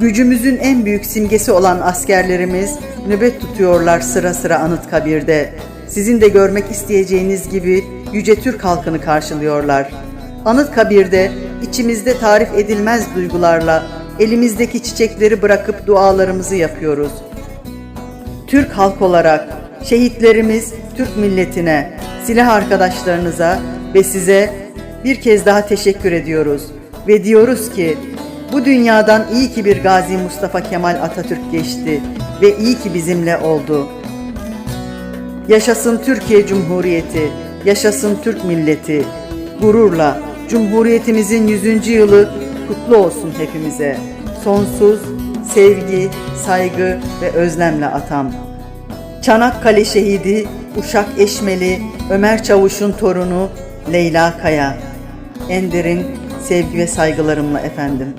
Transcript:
Gücümüzün en büyük simgesi olan askerlerimiz nöbet tutuyorlar sıra sıra Anıtkabir'de. Sizin de görmek isteyeceğiniz gibi yüce Türk halkını karşılıyorlar. Anıtkabir'de içimizde tarif edilmez duygularla elimizdeki çiçekleri bırakıp dualarımızı yapıyoruz. Türk halk olarak şehitlerimiz Türk milletine, silah arkadaşlarınıza ve size bir kez daha teşekkür ediyoruz. Ve diyoruz ki bu dünyadan iyi ki bir Gazi Mustafa Kemal Atatürk geçti ve iyi ki bizimle oldu. Yaşasın Türkiye Cumhuriyeti, yaşasın Türk milleti. Gururla Cumhuriyetimizin 100. yılı kutlu olsun hepimize. Sonsuz sevgi, saygı ve özlemle atam. Çanakkale şehidi Uşak Eşmeli Ömer Çavuş'un torunu Leyla Kaya. En derin sevgi ve saygılarımla efendim.